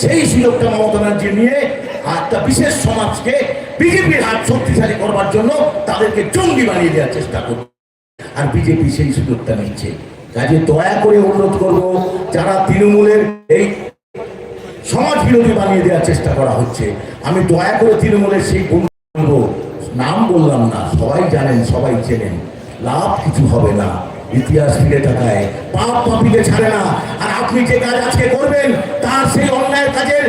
সেই সুযোগটা মমতা ব্যানার্জি নিয়ে একটা বিশেষ সমাজকে বিজেপির হাত শক্তিশালী করবার জন্য তাদেরকে জঙ্গি বানিয়ে দেওয়ার চেষ্টা করছে আর বিজেপি সেই সুযোগটা নিচ্ছে। কাজে দয়া করে অনুরোধ করব, যারা তৃণমূলের এই সমাজ বিরোধী বানিয়ে দেওয়ার চেষ্টা করা হচ্ছে, আমি দয়া করে তৃণমূলের সেই বন্ধু নাম বললাম না, সবাই জানেন, সবাই চেনেন, লাভ কিছু হবে না। ইতিহাস ফিরে তাকায়। পাপ পাপিকে ছাড়ে না। আর আপনি যে কাজ আজকে করবেন, তার সেই অন্যায় কাজের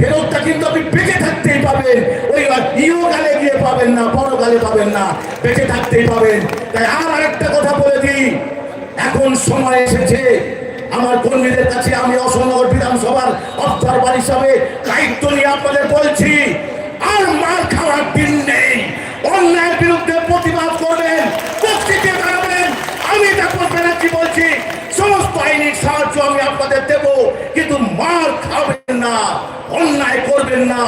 ফেরতটা কিন্তু আপনি বেঁচে থাকতেই পাবেন। ওই ইহকালে গিয়ে পাবেন না, পরকালে পাবেন না, বেঁচে থাকতেই পাবেন। তাই আর আরেকটা কথা বলে দিই, এখন সময় এসেছে। আমার কর্মীদের কাছে আমি অশোকনগর বিধানসভার অবজারভার হিসাবে দায়িত্ব নিয়ে আপনাদের বলছি, আর মার খাওয়ার দিন নেই। অন্যায়ের বিরুদ্ধে প্রতিবাদ করবেন বক্তৃতে দাঁড়াবেন আমি তাপস বলছি, সমস্ত আইনি সাহায্য আমি আপনাদের দেব, কিন্তু মার খাবেন না, অন্যায় করবেন না,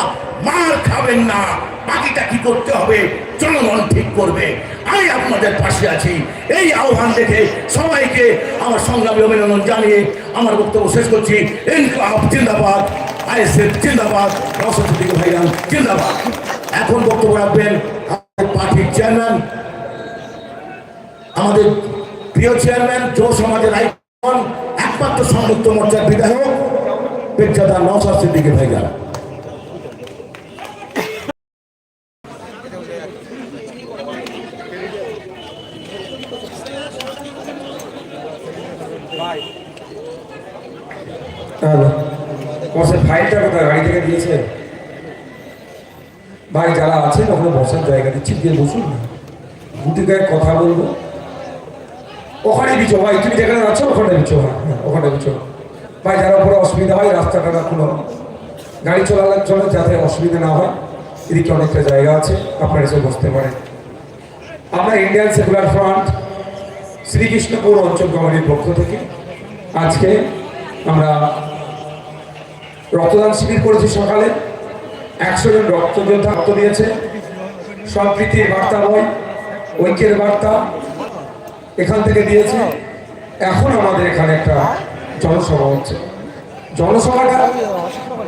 মার খাবেন না। বাকিটা কি করতে হবে? জনগণ ঠিক করবে। আমি আপনাদের পাশে আছি। এই আহ্বান দেখে সবাইকে আমার সংগ্রামী অভিনন্দন জানিয়ে আমার বক্তব্য শেষ করছি। ইনকলাব জিন্দাবাদ, আইএসএফ জিন্দাবাদ রসদি ভাইরান জিন্দাবাদ। এখন বক্তব্য রাখবেন পার্টির চেয়ারম্যান, আমাদের প্রিয় চেয়ারম্যান, যুব সমাজের আইকন, একমাত্র সংযুক্ত মোর্চার বিধায়ক পেজাদা নওসাদ সিদ্দিকী বসের ফাইলটা কোথায়? থেকে ভাই, যারা আছেন, ওখানে বসার জায়গা দিচ্ছি, গিয়ে বসুন। গুটি গায়ে কথা বলব। ওখানে বিচো ভাই, তুমি যেখানে আছো ওখানে বিচো হ্যাঁ ওখানে বিচো ভাই, যারা উপরে অসুবিধা হয়, রাস্তাটা রাখুন গাড়ি চলানোর জন্য যাতে অসুবিধা না হয়, এদিকে অনেকটা জায়গা আছে, আপনারা এসে বসতে পারেন। আমরা ইন্ডিয়ান সেকুলার ফ্রন্ট শ্রীকৃষ্ণপুর অঞ্চল কমিটির পক্ষ থেকে আজকে আমরা রক্তদান শিবির করেছি সকালে। একশো জন রক্তযোদ্ধা রক্ত দিয়েছে। সম্প্রীতির বার্তা বই ঐক্যের বার্তা। এখান থেকে দিয়েছে। এখন আমাদের এখানে একটা জনসভা হচ্ছে। জনসভাটা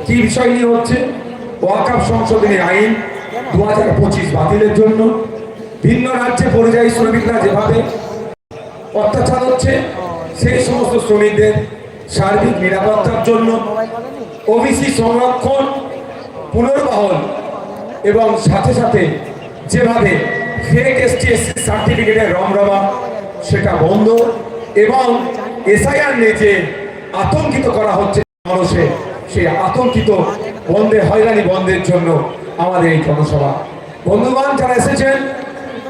কি বিষয় নিয়ে হচ্ছে? ওয়াকাপ সংশোধনী আইন দু হাজার পঁচিশ বাতিলের জন্য। ভিন্ন রাজ্যে পরিযায়ী শ্রমিকরা যেভাবে অত্যাচার হচ্ছে সেই সমস্ত শ্রমিকদের সার্বিক নিরাপত্তার জন্য ওবিসি সংরক্ষণ পুনর্বহন এবং সাথে সাথে যেভাবে ফেক এসটি এসসি সার্টিফিকেটের রমরমা সেটা বন্ধ এবং এসআইআর নিয়ে যে আতঙ্কিত করা হচ্ছে মানুষে, সেই আতঙ্কিত বন্ধে, হয়রানি বন্ধের জন্য আমাদের এই জনসভা। বন্ধুবান যারা এসেছেন,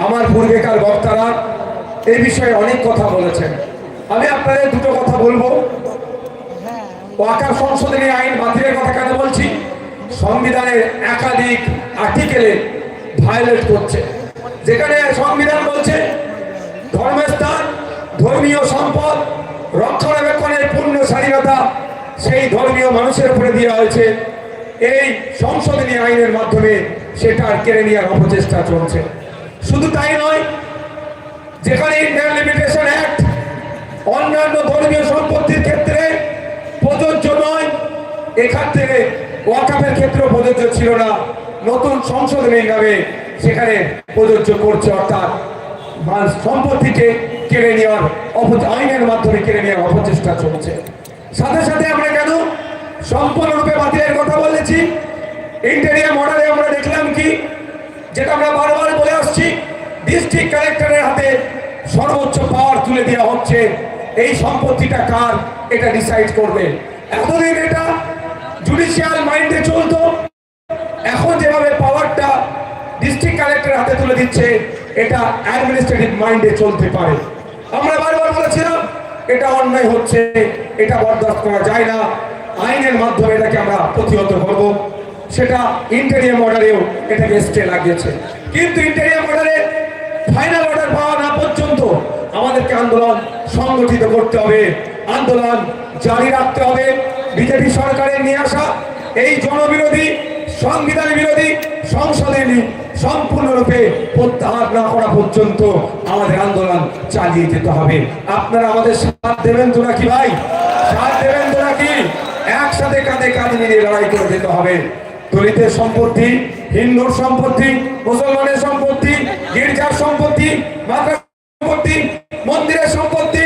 আমার পূর্বেকার বক্তারা এই বিষয়ে অনেক কথা বলেছেন। আমি আপনাদের দুটো কথা বলব। ওয়াকার সংশোধনী আইন বাতিলের কথা কেন বলছি? সংবিধানের একাধিক আর্টিকেলে ভায়োলেট করছে। যেখানে সংবিধান বলছে ধর্মস্থান ধর্মীয় সম্পদ, রক্ষণাবেক্ষণের পূর্ণ স্বাধীনতা সেই ধর্মীয় মানুষের উপরে দেওয়া হয়েছে। এই সংশোধনী আইনের মাধ্যমে সেটার কেড়ে নেওয়ার অপচেষ্টা চলছে। শুধু তাই নয়, যেখানে ইন্ডিয়ান লিমিটেশন অ্যাক্ট অন্যান্য ধর্মীয় সম্পত্তির ক্ষেত্রে প্রযোজ্য নয়, এখান থেকে ওয়াকাফের ক্ষেত্রে প্রযোজ্য ছিল না। নতুন সংশোধনীর নামে সেখানে প্রযোজ্য করছে, অর্থাৎ সম্পত্তিকে কেড়ে নেওয়ার আইনের মাধ্যমে কেড়ে নেওয়ার অপচেষ্টা চলছে। সাথে সাথে আমরা কেন সম্পূর্ণরূপে বাতিলের কথা বলেছি? ইন্টেরিয়াম অর্ডারে আমরা দেখলাম কি? যেটা আমরা বারবার বলে আসছি ডিস্ট্রিক্ট কালেক্টরের হাতে সর্বোচ্চ পাওয়ার তুলে দেওয়া হচ্ছে। এই সম্পত্তিটা কার? এটা ডিসাইড করবে। এতদিন এটা জুডিশিয়াল মাইন্ডে চলতো। এখন যেভাবে পাওয়ারটা ডিস্ট্রিক্ট কালেক্টরের হাতে তুলে দিচ্ছে এটা অ্যাডমিনিস্ট্রেটিভ মাইন্ডে চলতে পারে। আমরা বারবার বলেছিলাম, এটা অন্যায় হচ্ছে, এটা বরদাস্ত করা যায় না। আইনের মাধ্যমে এটাকে আমরা প্রতিহত করব। সেটা ইন্টেরিয়াম অর্ডারেও এটাকে স্টে লাগিয়েছে। কিন্তু ইন্টেরিয়াম অর্ডারে ফাইনাল অর্ডার পাওয়া না পর্যন্ত আমাদেরকে আন্দোলন সংগঠিত করতে হবে। আন্দোলন জারি রাখতে হবে। বিজেপি সরকারের নিয়ে আসা এই জনবিরোধী সংবিধান বিরোধী সংশোধনী সম্পূর্ণরূপে প্রত্যাহার না করা পর্যন্ত আমাদের আন্দোলন চালিয়ে যেতে হবে। আপনারা আমাদের সাথ দেবেন তো নাকি ভাই? সাথ দেবেন তো নাকি? একসাথে কাঁধে কাঁধ মিলিয়ে লড়াই করে যেতে হবে। দলিতের সম্পত্তি, হিন্দুর সম্পত্তি, মুসলমানের সম্পত্তি, গির্জার সম্পত্তি সম্পত্তি, মন্দিরের সম্পত্তি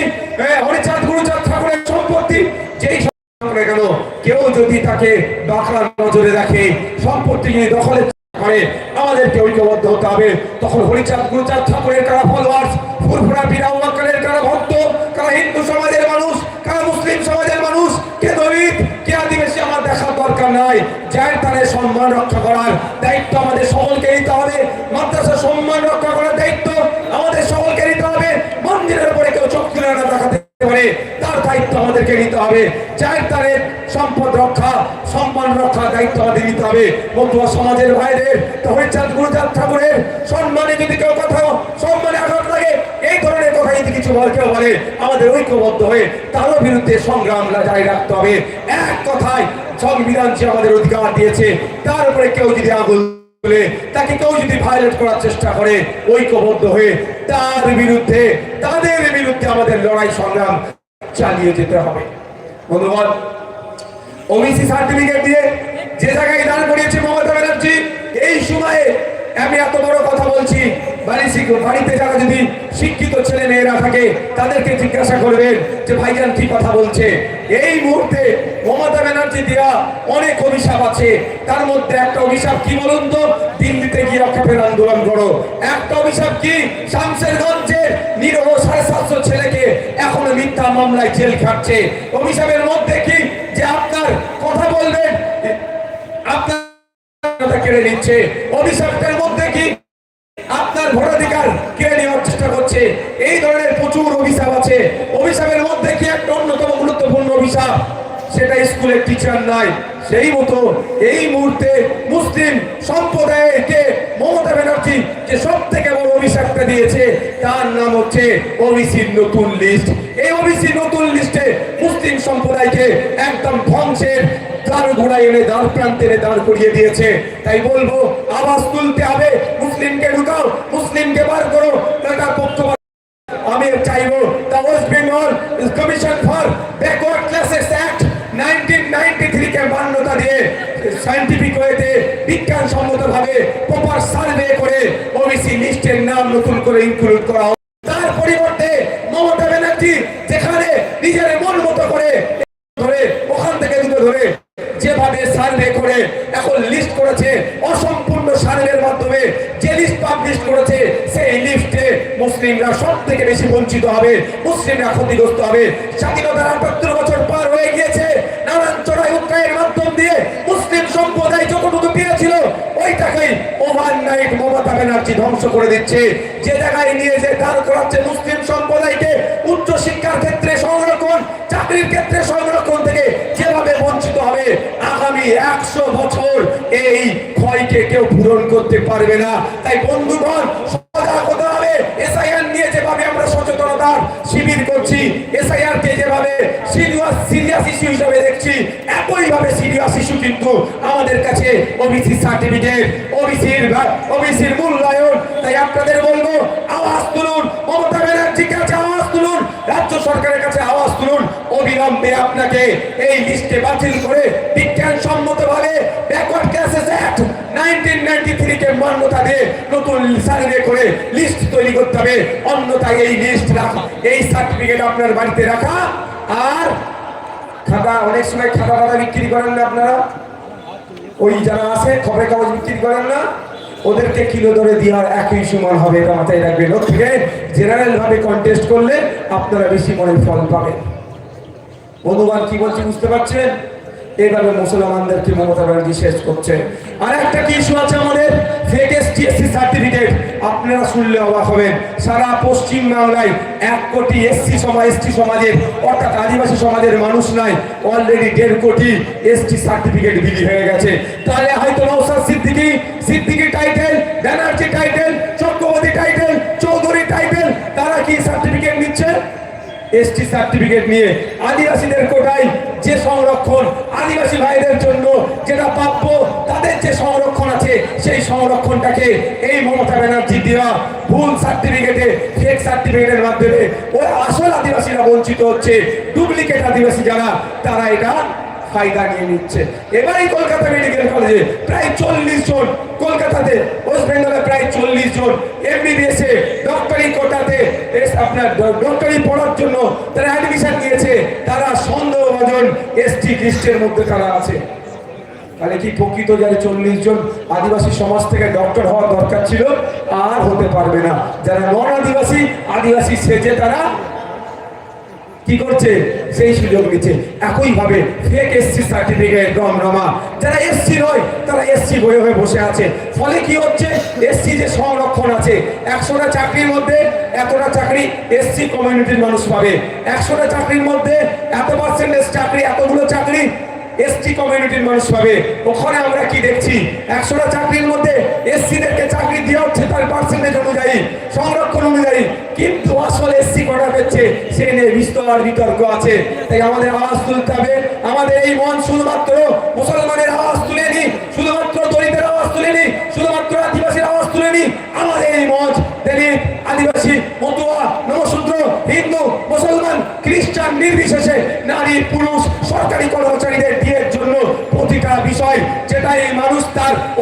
হরিচাঁদ, গুরুচাঁদ ঠাকুরের সম্পত্তি, যেই করে গেল কেউ যদি তাকে বাঁকড়া নজরে রাখে সম্পত্তি যদি দখলে করে, আমাদেরকে ঐক্যবদ্ধ হতে হবে। তখন হরিচাঁদ, গুরুচাঁদ ঠাকুরের কারা ফলোয়ার্স ফুরফুরা বিরাউমাকালের কারা ভক্ত? কারা হিন্দু সমাজের মানুষ? কারা মুসলিম সমাজের মানুষ? কে দলিত? কে আদিবাসী? আমার দেখার দরকার নাই। যার তারে সম্মান রক্ষা করার দায়িত্ব আমাদের সকলকে নিতে হবে। মাদ্রাসা সম্মান রক্ষা করার দায়িত্ব আমাদের সকলকে নিতে হবে। মন্দিরের উপরে কেউ চোখ তুলে না দেখাতে পারে, তার দায়িত্ব আমাদেরকে নিতে হবে। যার তারের সম্পদ রক্ষা, সম্মান রক্ষা দায়িত্ব আমাদের নিতে হবে। বন্ধুয়া সমাজের ভাইদের হরিচাঁদ গুরুচাঁদ ঠাকুরের সম্মানে যদি কেউ কথা, সম্মানে আঘাত লাগে, এই ধরনের কথা যদি কিছু বল, কেউ বলে, আমাদের ঐক্যবদ্ধ হয়ে তারও বিরুদ্ধে সংগ্রাম জারি রাখতে হবে। এক কথায় সংবিধান যে আমাদের অধিকার দিয়েছে, তার উপরে কেউ যদি আগুন বলে তাকে কেউ যদি ভায়োলেট করার চেষ্টা করে, ঐক্যবদ্ধ হয়ে তার বিরুদ্ধে, তাদের বিরুদ্ধে আমাদের লড়াই সংগ্রাম চালিয়ে যেতে হবে। বন্ধুগণ ওবিসি সার্টিফিকেট দিয়ে যে জায়গায় দান করিয়েছে মমতা ব্যানার্জি, এই সময়ে আমি এত বড় কথা বলছি, বাড়ি বাড়িতে যারা যদি শিক্ষিত ছেলে মেয়েরা থাকে, তাদেরকে জিজ্ঞাসা করবেন যে ভাইজান কি কথা বলছে। এই মুহূর্তে মমতা ব্যানার্জি দেওয়া অনেক অভিশাপ আছে। তার মধ্যে একটা অভিশাপ কি বলুন তো? দিল্লিতে গিয়ে অক্ষাপের আন্দোলন করো। একটা অভিশাপ কি? শামসেরগঞ্জের নিরহ সাড়ে সাতশো ছেলেকে এখনও মিথ্যা মামলায় জেল খাটছে। অভিশাপের মধ্যে কি? যে আপনার কথা বলবেন আপনার কথা কেড়ে নিচ্ছে। অভিশাপের মধ্যে কি আপনার ভোটাধিকার কেড়ে নেওয়ার চেষ্টা করছে? এই ধরনের প্রচুর অভিশাপ আছে। অভিশাপের মধ্যে কি একটা অন্যতম গুরুত্বপূর্ণ অভিশাপ? সেটা স্কুলের টিচার নাই সেই মতো এই মুহূর্তে মুসলিম সম্প্রদায়কে মমতা ব্যানার্জি যে সব থেকে বড় অভিশাপটা দিয়েছে, তার নাম হচ্ছে ওবিসির নতুন লিস্ট এই ওবিসি নতুন লিস্টে মুসলিম সম্প্রদায়কে একদম ধ্বংসের দাঁড় ঘোড়ায় এনে দাঁড় প্রান্তে এনে দাঁড় করিয়ে দিয়েছে। তাই বলব, আওয়াজ তুলতে হবে, মুসলিমকে ঢুকাও, মুসলিমকে বার করো টাকা পক্ষপাত আমি চাইব the West Bengal commission for backward 1993 কে মান্যতা দিয়ে সায়েন্টিফিক ওয়েতে বিজ্ঞানসম্মত ভাবে প্রপার সার্ভে করে ওবিসি লিস্টের নাম নতুন করে ইনক্লুড করা তার পরিবর্তে মমতা ব্যানার্জি যেখানে নিজের মন মতো করে ধরে, ওখান থেকে দুটো ধরে যেভাবে সার্ভে করে, এখন লিস্ট করেছে, অসম্পূর্ণ সার্ভের মাধ্যমে যে লিস্ট পাবলিশ করেছে, সেই লিস্টে মুসলিমরা সব থেকে বেশি বঞ্চিত হবে, মুসলিমরা ক্ষতিগ্রস্ত হবে। স্বাধীনতার আটাত্তর বছর পার হয়ে গিয়েছে নাইট মমতা ব্যানার্জি ধ্বংস করে দিচ্ছে। যে জায়গায় নিয়ে যে দাঁড় করাচ্ছে মুসলিম সম্প্রদায়কে উচ্চ শিক্ষার ক্ষেত্রে সংরক্ষণ, চাকরির ক্ষেত্রে সংরক্ষণ থেকে যেভাবে বঞ্চিত হবে, আগামী একশো বছর এই ক্ষয়কে কেউ পূরণ করতে পারবে না। তাই বন্ধুগণ, সজাগ হতে হবে। এসআইআর নিয়ে যেভাবে আমরা সচেতনতার শিবির করছি এসআইআর কে যেভাবে সিরিয়াস সিরিয়াস ইস্যু হিসাবে দেখছি, একইভাবে সিরিয়াস ইস্যু কিন্তু আমাদের কাছে ওবিসি সার্টিফিকেট ওবিসির ওবিসির মূল্যায়ন। তাই আপনাদের বলব, আওয়াজ তুলুন, মমতা ব্যানার্জির কাছে আওয়াজ তুলুন, রাজ্য সরকারের কাছে আওয়াজ তুলুন, অবিলম্বে আপনাকে এই লিস্টে বাতিল করে বিজ্ঞান সম্মত ভাবে ব্যাকওয়ার্ড ক্লাসেস অ্যাক্ট 1993 কে মান্যতা দিয়ে নতুন সার্ভে করে লিস্ট তৈরি করতে হবে। অন্যথায় এই লিস্ট রাখা, এই সার্টিফিকেট আপনার বাড়িতে রাখা। আর খাতা, অনেক সময় খাতা খাতা বিক্রি করেন না আপনারা। ওই যারা আছে, খবরের কাগজ বিক্রি করেন না, ওদেরকে কিলো ধরে দেওয়ার একই সমান হবে, এটা মাথায় রাখবেন। ওর জেনারেলভাবে কন্টেস্ট করলে আপনারা বেশি মনে ফল পাবেন। বন্ধুবান কি বলছি বুঝতে পারছেন? এইভাবে মুসলমানদেরকে মমতা ব্যানার্জি শেষ করছে। আর একটা কি ইস্যু আছে আমাদের? ফেক এসটিএসসি সার্টিফিকেট আপনারা শুনলে অবাক হবেন। সারা পশ্চিম বাংলায় এক কোটি এসসি সমাজ এসটি সমাজের, অর্থাৎ আদিবাসী সমাজের মানুষ নাই অলরেডি দেড় কোটি এসটি সার্টিফিকেট বিলি হয়ে গেছে। তাহলে হয়তো Nausad Siddiqui Siddiqui title Banerjee title Chakraborty title Chowdhury title তারা কি সার্টিফিকেট নিচ্ছে? এসটি সার্টিফিকেট নিয়ে আদিবাসীদের কোটাই যে সংরক্ষণ আদিবাসী ভাইদের জন্য যেটা প্রাপ্য, তাদের যে সংরক্ষণ আছে, সেই সংরক্ষণটাকে এই মমতা ব্যানার্জি দেওয়া ভুল সার্টিফিকেটে ফেক সার্টিফিকেটের মাধ্যমে ওরা আসল আদিবাসীরা বঞ্চিত হচ্ছে ডুপ্লিকেট আদিবাসী যারা, তারা এটা ফায়দা নিয়ে নিচ্ছে। এবারই কলকাতা মেডিকেল কলেজে প্রায় চল্লিশ জন, কলকাতাতে, ওয়েস্ট বেঙ্গলে প্রায় চল্লিশ জন এমবিবিএস ডক্টরি কোটাতে আপনার ডক্টরি পড়ার জন্য তারা অ্যাডমিশন নিয়েছে। তারা সন্দেহভাজন এসটি লিস্টের মধ্যে তারা আছে। তাহলে কি প্রকৃত যারা চল্লিশ জন আদিবাসী সমাজ থেকে ডক্টর হওয়ার দরকার ছিল? আর হতে পারবে না। যারা নন আদিবাসী আদিবাসী সেজে তারা কি করছে? সেই সুযোগ নিচ্ছে। একইভাবে ফেক এসসি সার্টিফিকেট রমরমা যারা এসসি নয়, তারা এসসি হয়ে হয়ে বসে আছে। ফলে কি হচ্ছে? এসসি যে সংরক্ষণ আছে, একশোটা চাকরির মধ্যে এতটা চাকরি এসসি কমিউনিটির মানুষ পাবে। একশোটা চাকরির মধ্যে এত পার্সেন্টেজ চাকরি, এতগুলো চাকরি এসটি কমিউনিটির মানুষ পাবে। ওখানে আমরা কি দেখছি? একশোটা চাকরির মধ্যে এসসিদেরকে চাকরি দেওয়া হচ্ছে, তার পার্সেন্টেজ অনুযায়ী, সংরক্ষণ অনুযায়ী। কিন্তু আসলে এসসি করা হচ্ছে সে নিয়ে বিস্তর বিতর্ক আছে। তাই আমাদের আওয়াজ তুলতে হবে। আমাদের এই মন শুধুমাত্র মুসলমানের আওয়াজ তুলেনি, শুধুমাত্র দলিতের আওয়াজ তুলেনি, শুধুমাত্র আদিবাসীর আওয়াজ তুলেনি। আমাদের এই মঞ্চ দলিত আদিবাসী, মতুয়া, নমশূদ্র হিন্দু মুসলমান খ্রিস্টান নির্বিশেষে নারী পুরুষ সরকারি কর্মচারীদের বিয়ের জন্য প্রতিটা বিষয়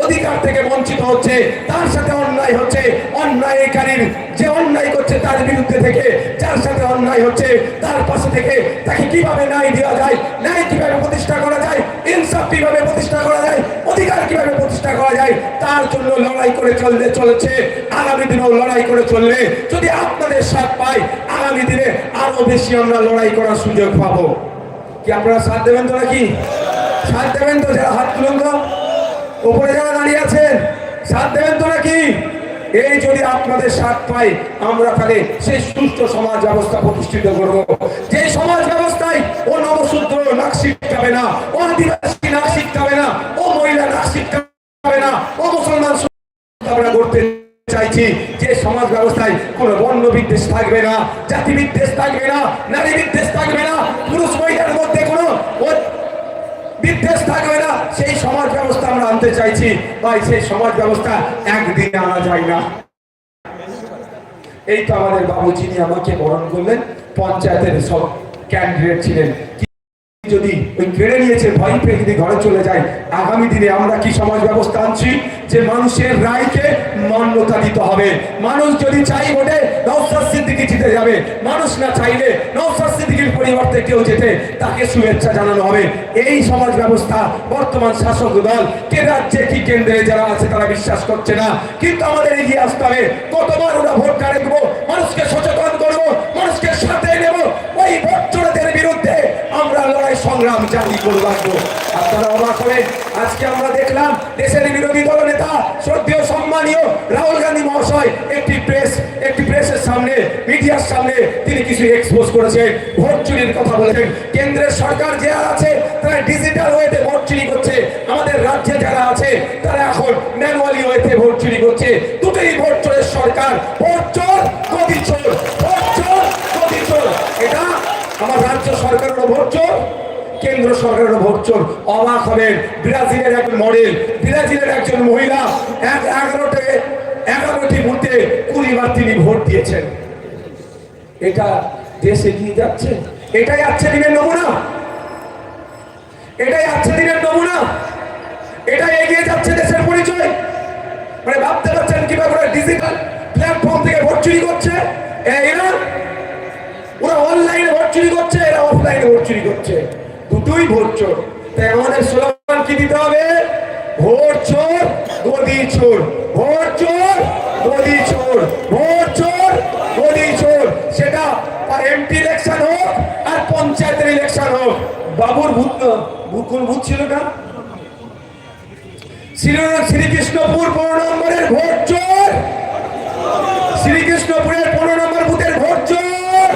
অধিকার থেকে বঞ্চিত হচ্ছে, তার সাথে অন্যায় হচ্ছে, অন্যায়কারীর যে অন্যায় করছে তার বিরুদ্ধে থেকে, যার সাথে অন্যায় হচ্ছে, তার পাশে থেকে তাকে কীভাবে ন্যায় দেওয়া যায়, ন্যায় কীভাবে প্রতিষ্ঠা করা যায়, ইনসাফ কীভাবে প্রতিষ্ঠা করা যায়, অধিকার কীভাবে প্রতিষ্ঠা করা যায়, তার জন্য লড়াই করে চলতে চলেছে, আগামী দিনেও লড়াই করে চললে যদি আপনাদের সাথ পাই আগামী দিনে আরও বেশি আমরা লড়াই করার সুযোগ পাবো। কি আপনারা সাথ দেবেন তো নাকি? সাথ দেবেন তো যারা হাত তুলুন উপরে যারা দাঁড়িয়ে আছেন, সাথ দেবেন তো নাকি? এই যদি আপনাদের সাথ পাই, আমরা তাহলে সেই সুস্থ সমাজ ব্যবস্থা প্রতিষ্ঠিত করব। যে সমাজ ব্যবস্থায় ও নবসূত্র নাক শিখাবে না, ও আদিবাসী নাক শিখাবে না, ও মহিলা নাক শিখাবে না, ও মুসলমান আমরা করতে চাইছি, যে সমাজ ব্যবস্থায় কোনো বর্ণ বিদ্বেষ থাকবে না, জাতি বিদ্বেষ থাকবে না, নারী বিদ্বেষ থাকবে না, পুরুষ মহিলার মধ্যে কোনো বিদ্বেষ থাকবে না। সেই সমাজ ব্যবস্থা আমরা আনতে চাইছি। ভাই, সেই সমাজ ব্যবস্থা একদিনে আনা যায় না। এই তো আমাদের বাবু যিনি আমাকে বরণ করলেন, পঞ্চায়েতের সব ক্যান্ডিডেট ছিলেন। যদি ওই কেড়ে নিয়েছে, ভয় পেয়ে যদি ঘরে চলে যায়, আগামী দিনে আমরা কি সমাজ ব্যবস্থা আনছি? যে মানুষের রায়কে মান্যতা দিতে হবে। মানুষ যদি চাই ভোটে সিদ্দিকি জিতে যাবে। মানুষ না চাইলে সিদ্দিকির পরিবর্তে কেউ যেতে তাকে শুভেচ্ছা জানানো হবে। এই সমাজ ব্যবস্থা বর্তমান শাসক দল, কে রাজ্যে কি কেন্দ্রে যারা আছে তারা বিশ্বাস করছে না। কিন্তু আমাদের এগিয়ে আসতে হবে। কতবার ওরা ভোট কাড়ে দেবো? মানুষকে সচেতন করব, মানুষকে সাথে নেব। ওই ভোট সংগ্রাম জারি করে রাখব। আপনারা অবাক হবেন, আজকে আমরা দেখলাম দেশের বিরোধী দল নেতা, শ্রদ্ধেয় সম্মানীয় রাহুল গান্ধী মহাশয় একটি প্রেস একটি প্রেসের সামনে, মিডিয়ার সামনে তিনি কিছু এক্সপোজ করেছেন, ভোট চুরির কথা বলেছেন। কেন্দ্রের সরকার যে আছে, তারা ডিজিটাল ওয়েতে ভোট চুরি করছে আমাদের রাজ্যে যারা আছে তারা এখন ম্যানুয়ালি ওয়েতে ভোট চুরি করছে দুটোই ভোট চোরের সরকার ভোট চোর গদি চোর ভোট চোর গদি চোর এটা আমার রাজ্য সরকারেরও ভোট চোর কেন্দ্র সরকারেরও ভোট চোর অবাক হবেন। ব্রাজিলের এক মডেল ব্রাজিলের একজন মহিলা। এক এগারোটে, এগারোটি বুথে কুড়িবার তিনি ভোট দিয়েছেন। এটা দেশ এগিয়ে যাচ্ছে? এটাই আজকে দিনের নমুনা। এটাই আজকে দিনের নমুনা। এটাই এগিয়ে যাচ্ছে দেশের পরিচয়। মানে ভাবতে পারছেন কীভাবে ডিজিটাল প্ল্যাটফর্ম থেকে ভোট চুরি করছে? এরা? ওরা অনলাইনে ভোট চুরি করছে, এরা অফলাইনে ভোট চুরি করছে। দুটোই ভোট চোর। স্লোগান কি দিতে হবে? ভোট চোর গদি চোর। ভোট চোর গদি চোর। ভোট চোর গদি চোর। সেটা এমপি ইলেকশন হোক আর পঞ্চায়েতের ইলেকশন হোক। বাবুর ভূত- কোন ভূত ছিল না শ্রীকৃষ্ণপুর পনেরো নম্বরের ভোট চোর। শ্রীকৃষ্ণপুরের পনেরো নম্বর বুথের ভোট চোর।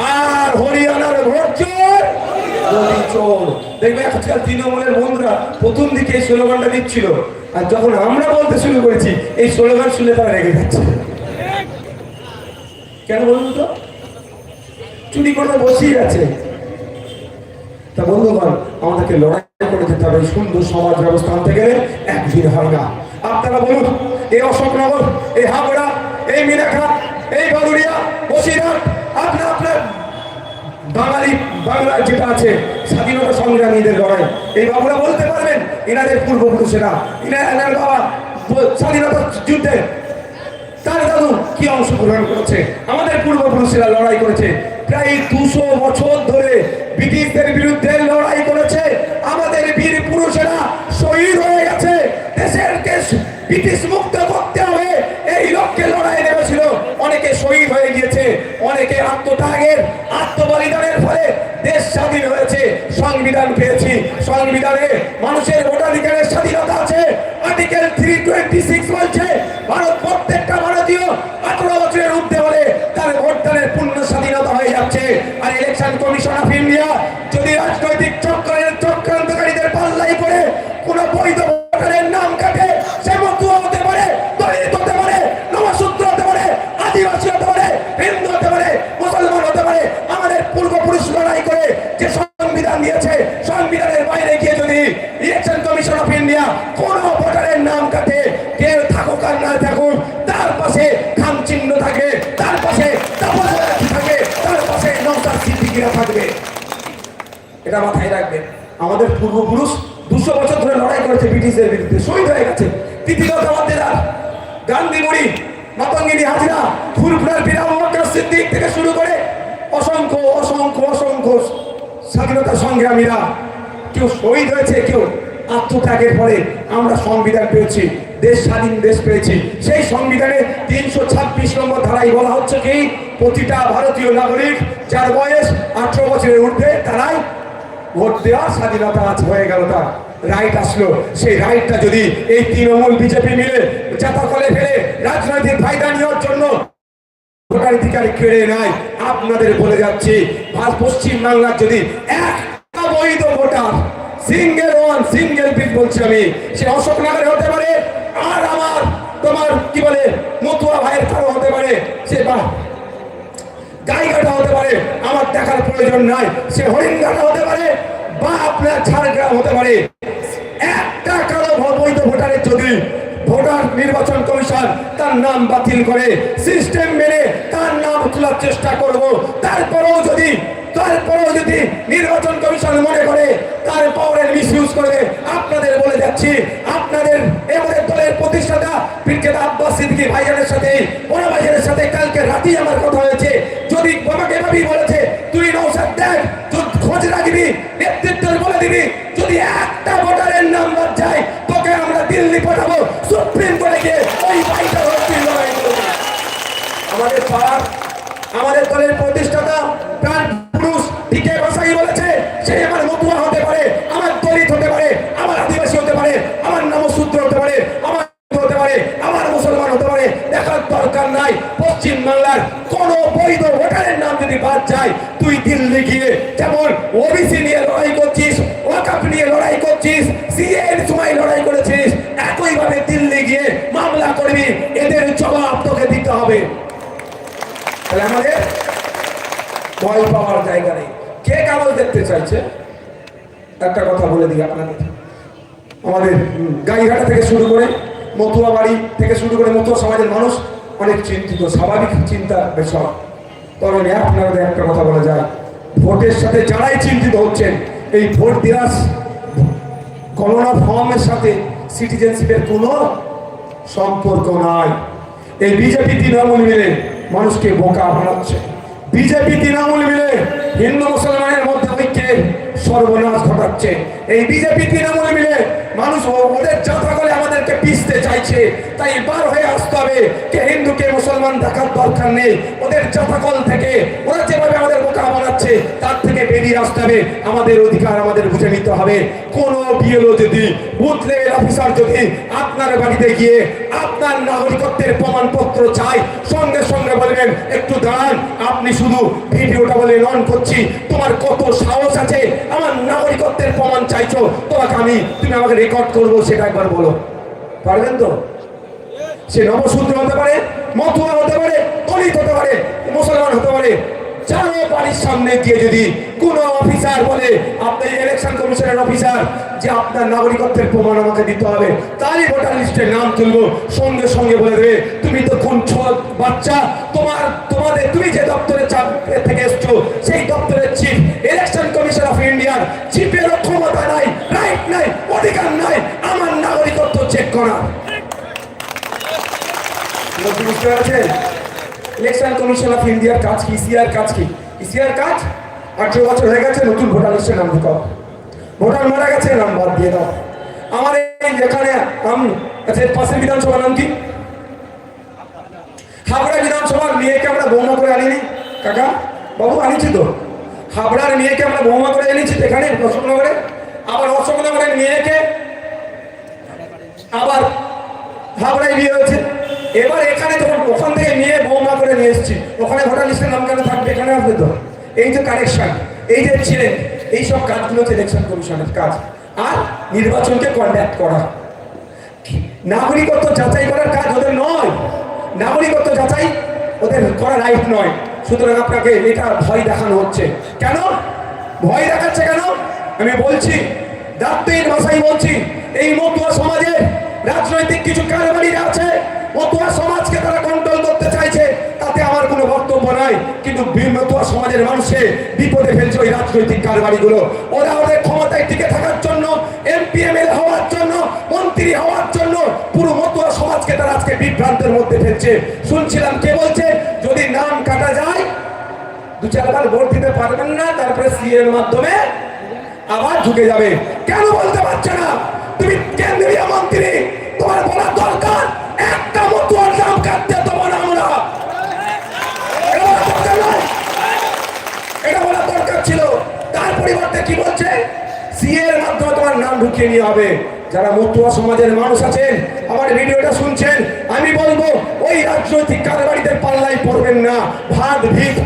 আর হরিয়ানার ভোট চোর। তো? আমাদেরকে লড়াই করে যেতে হবে। সুন্দর সমাজ ব্যবস্থা আনতে গেলে একদিন হয় না। আপনারা বলুন, এই অশোকনগর, এই হাবড়া, এই মিনাখা এই বাদুড়িয়া বসিরহাট আপনার আপনার বাঙালি বাংলার যেটা আছে, স্বাধীনতা সংগ্রামীদের লড়াই। এই বাবুরা বলতে পারবেন, এনাদের পূর্বপুরুষেরা, এনারা বাবা স্বাধীনতা যুদ্ধে তার দাদু কি অংশগ্রহণ করেছে? আমাদের পূর্বপুরুষেরা লড়াই করেছে। প্রায় দুশো বছর ধরে ব্রিটিশদের বিরুদ্ধে লড়াই করেছে। আমাদের বীর পুরুষেরা শহীদ হয়ে গেছে। দেশের দেশ ব্রিটিশ মুক্ত করতে হবে। হয়ে গিয়েছে। অনেকে আত্মত্যাগের, আত্মবলিদানের ফলে দেশ স্বাধীন হয়েছে, সংবিধান পেয়েছি। সংবিধানে মানুষের ভোটাধিকারের স্বাধীনতা আছে। আর্টিকেল থ্রি টোয়েন্টি সিক্স বলছে, ভারত প্রত্যেকটা ভারতীয় আঠারো বছরের ঊর্ধ্বে হলে তার ভোটদানের পূর্ণ স্বাধীনতা হয়ে যাচ্ছে। আর ইলেকশন কমিশন অফ ইন্ডিয়া কোন ভোটারের নাম কাটে। কেউ থাকুক আর না থাকুক, তার পাশে খাম চিহ্ন থাকে, তার পাশে থাকে, তার পাশে নৌকার সিদ্দিকিরা থাকবে। এটা মাথায় রাখবেন। আমাদের পূর্বপুরুষ দুশো বছর ধরে লড়াই করেছে ব্রিটিশদের বিরুদ্ধে, শহীদ হয়ে গেছে। তৃতীয় জবাবদেদার গান্ধী মুড়ি মাতঙ্গিনী হাজিরা ফুরফুরার বিরাম সিদ্দিক থেকে শুরু করে অসংখ্য অসংখ্য অসংখ্য স্বাধীনতা সংগ্রামীরা। কেউ শহীদ হয়েছে, কেউ আত্মত্যাগের পরে আমরা সংবিধান পেয়েছি, দেশ স্বাধীন দেশ পেয়েছি। সেই সংবিধানে তিনশো ছাব্বিশ নম্বর ধারায় বলা হচ্ছে কি, প্রতিটা ভারতীয় নাগরিক যার বয়স আঠারো বছরের ঊর্ধ্বে, তারাই ভোট দেওয়ার স্বাধীনতা আজ হয়ে গেল তার। রাইট আসলো। সেই রাইটটা যদি এই তৃণমূল, বিজেপি মিলে জাতাকলে ফেলে রাজনৈতিক ফায়দা নেওয়ার জন্য ভোটাধিকার কেড়ে নেয়, আপনাদের বলে যাচ্ছি পশ্চিম বাংলার যদি একটা বৈধ voter single one single piece বলছি আমি। সে অশোক অশোকনগরে হতে পারে, আর আমার তোমার কি বলে, মতুয়া ভাইয়ের কারও হতে পারে, সে বা গাইঘাটা হতে পারে, আমার দেখার প্রয়োজন নাই, সে হরিণঘাটা হতে পারে, বা আপনার ঝাড়গ্রাম হতে পারে। একটা কারও বৈধ ভোটারের যদি ভোটার নির্বাচন কমিশন তার নাম বাতিল করে সিস্টেম মেনে তার নাম তোলার চেষ্টা করব, তারপরেও যদি তারপরেও যদি নির্বাচন কমিশন মনে করে, তার পাওয়ারের মিস ইউজ করে আপনাদের বলে যাচ্ছি, আপনাদের আমাদের দলের প্রতিষ্ঠাতা ব্রিগেড আব্বাস সিদ্দিকী ভাইজানের সাথে বড় ভাইজানের সাথে কালকে রাতেই আমার কথা হয়েছে। যদি আমাকে এভাবেই বলেছে, তুই নৌসাদ দেখ খোঁজ রাখবি, নেতৃত্বের বলে দিবি, যদি একটা ভোটারের নাম বাদ যায়, তোকে আমরা দিল্লি পাঠাবো, সুপ্রিম কোর্টে গিয়ে ওই হচ্ছে আমাদের পাড়ার, আমাদের দলের প্রতিষ্ঠাতা দরকার নাই। পশ্চিম বাংলার কোন বৈধ ভোটারের নাম যদি বাদ যায়, তুই দিল্লি গিয়ে যেমন ওবিসি নিয়ে লড়াই করছিস, ওয়াকাপ নিয়ে লড়াই করছিস সিএ এর সময় লড়াই করেছিস, একইভাবে দিল্লি গিয়ে মামলা করবি, এদের জবাব তোকে দিতে হবে। তাহলে আমাদের ভয় পাওয়ার জায়গা নেই। কে কাগজ দেখতে চাইছে? একটা কথা বলে দিই আপনাদের। আমাদের গাইঘাটা থেকে শুরু করে মতুয়া বাড়ি থেকে শুরু করে মতুয়া সমাজের মানুষ অনেক চিন্তিত, স্বাভাবিক চিন্তা বিষয় তবে আপনাদের একটা কথা বলা যায়, ভোটের সাথে যারাই চিন্তিত হচ্ছেন, এই ভোট দেওয়ার গণনা ফর্মের সাথে সিটিজেনশিপের কোনো সম্পর্ক নাই। এই বিজেপি তৃণমূল মিলে মানুষকে বোকা বানাচ্ছে। বিজেপি তৃণমূল মিলে হিন্দু মুসলমানের মধ্যে ঐক্যের সর্বনাশ ঘটাচ্ছে। এই বিজেপি তৃণমূল মিলে মানুষ ওদের যাত্রা আমাদেরকে পিসতে চাইছে, তাই বার হয়ে আসতে হবে। কে হিন্দুকে মুসলমান দেখার দরকার নেই, ওদের চাপাকল থেকে ওরা যেভাবে আমাদের বোকা বানাচ্ছে, তার থেকে বেরিয়ে আসতে হবে। আমাদের অধিকার আমাদের বুঝে নিতে হবে। কোন বিএলও যদি বুথ লেভেল অফিসার যদি আপনার বাড়িতে গিয়ে আপনার নাগরিকত্বের প্রমাণপত্র চাই সঙ্গে সঙ্গে বলবেন, একটু দাঁড়ান, আপনি শুধু ভিডিওটা বলে অন করছি। তোমার কত সাহস আছে? আমার নাগরিকত্বের প্রমাণ চাইছো। তোমাকে আমি, তুমি আমাকে রেকর্ড করব, সেটা একবার বলো। পারবেন তো? সে নবশূদ্র হতে পারে মতুয়া হতে পারে, দলিত হতে পারে, মুসলমান হতে পারে। চারো বাড়ির সামনে গিয়ে যদি কোনো অফিসার বলে, আপনি ইলেকশন কমিশনের অফিসার যে আপনার নাগরিকত্বের প্রমাণ আমাকে দিতে হবে, তারই ভোটার লিস্টে নাম তুলবো, সঙ্গে সঙ্গে বলে দেবে, তুমি তো কোন বাচ্চা, তোমার, তোমাদের, তুমি যে দপ্তরে চাপ- থেকে এসছো, সেই দপ্তরের চিফ ইলেকশন কমিশন অফ ইন্ডিয়ার চিফেরও ক্ষমতা নাই রাইট নাই, অধিকার নাই আমার করা বুঝতে পারছেন? ইলেকশন কমিশন অফ ইন্ডিয়ার কাজ কি? ইসিআর কাজ কি? ইসিআর কাজ? আঠেরো বছর হয়ে গেছে, নতুন ভোটার লিস্টে নাম ঢুকাও। ভোটার মারা গেছে, নাম বাদ দিয়ে দাও। আমার যেখানে আম আচ্ছা এর পাশের বিধানসভার নাম কি? হাবড়া বিধানসভার মেয়েকে আমরা বৌমা করে আনিনি। কাকা, বাবু, আনিছি তো। হাবড়ার মেয়েকে আমরা বৌমা করে এনেছি এখানে অশোকনগরে। আবার অশোকনগরের মেয়েকে আবার হাবড়ায় বিয়ে হয়েছে। এবার এখানে যখন ওখান থেকে নিয়ে বৌমা করে নিয়ে এসেছি, ওখানে ভোটার লিস্টের নাম কেন থাকবে? এখানে আসবে তো। এই যে কারেকশন এই যে ছিলেন, এই সব কাজগুলো হচ্ছে ইলেকশন কমিশনের কাজ। আর নির্বাচনকে কন্ডাক্ট করা। নাগরিকত্ব যাচাই করার কাজ ওদের নয়। নাগরিকত্ব যাচাই ওদের করা রাইট নয়। সুতরাং আপনাকে এটা ভয় দেখানো হচ্ছে। কেন? ভয় দেখাচ্ছে কেন? আমি বলছি দাপ্তির ভাষাই বলছি, এই মতুয়া সমাজে রাজনৈতিক কিছু কারবারিরা আছে, মতুয়া সমাজকে তারা কন্ট্রোল করতে চাইছে, তাতে আমার কোনো বক্তব্য নাই। কিন্তু মতুয়া সমাজের মানুষে বিপদে ফেলছে ওই রাজনৈতিক কারবারিগুলো। ওরা ওদের ক্ষমতায় টিকে থাকার জন্য এমপি হওয়ার জন্য, মন্ত্রী হওয়ার জন্য পুরো মতুয়া সমাজকে তারা আজকে বিভ্রান্তের মধ্যে ফেলছে। শুনছিলাম কে বলছে, যদি নাম কাটা যায়, দু চারবার ভোট দিতে পারবেন না, তারপরে সিএর মাধ্যমে আবার ঢুকে যাবে। কেন বলতে পারছে না? তুমি কেন্দ্রীয় মন্ত্রী, তোমার বলা দরকার? একটা এটা বলা দরকার ছিল। তার পরিবর্তে কি এর মাধ্যমে তোমার নাম ঢুকিয়ে নিয়ে যারা মতুয়া সমাজের মানুষ আছেন ভিডিওটা শুনছেন, আমি বলব, ওই রাজনৈতিক কারবারিদের পাল্লাই পড়বেন না। ভাত, ভিত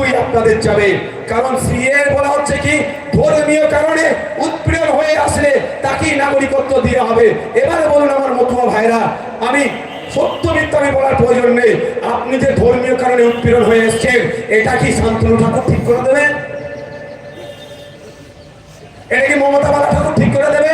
দুটোই আপনাদের যাবে। কারণ সিএ বলা হচ্ছে কি, ধর্মীয় কারণে উৎপীড়ন হয়ে আসলে তাকেই নাগরিকত্ব দিয়ে হবে। এবারে বলুন আমার মতুয়া ভাইরা, আমি সত্য মিথ্যা আমি বলার প্রয়োজন নেই। আপনি যে ধর্মীয় কারণে উৎপীড়ন হয়ে এসেছেন, এটা কি শান্তনু ঠাকুর ঠিক করে দেবে এটা কি মমতা বালা ঠাকুর ঠিক করে দেবে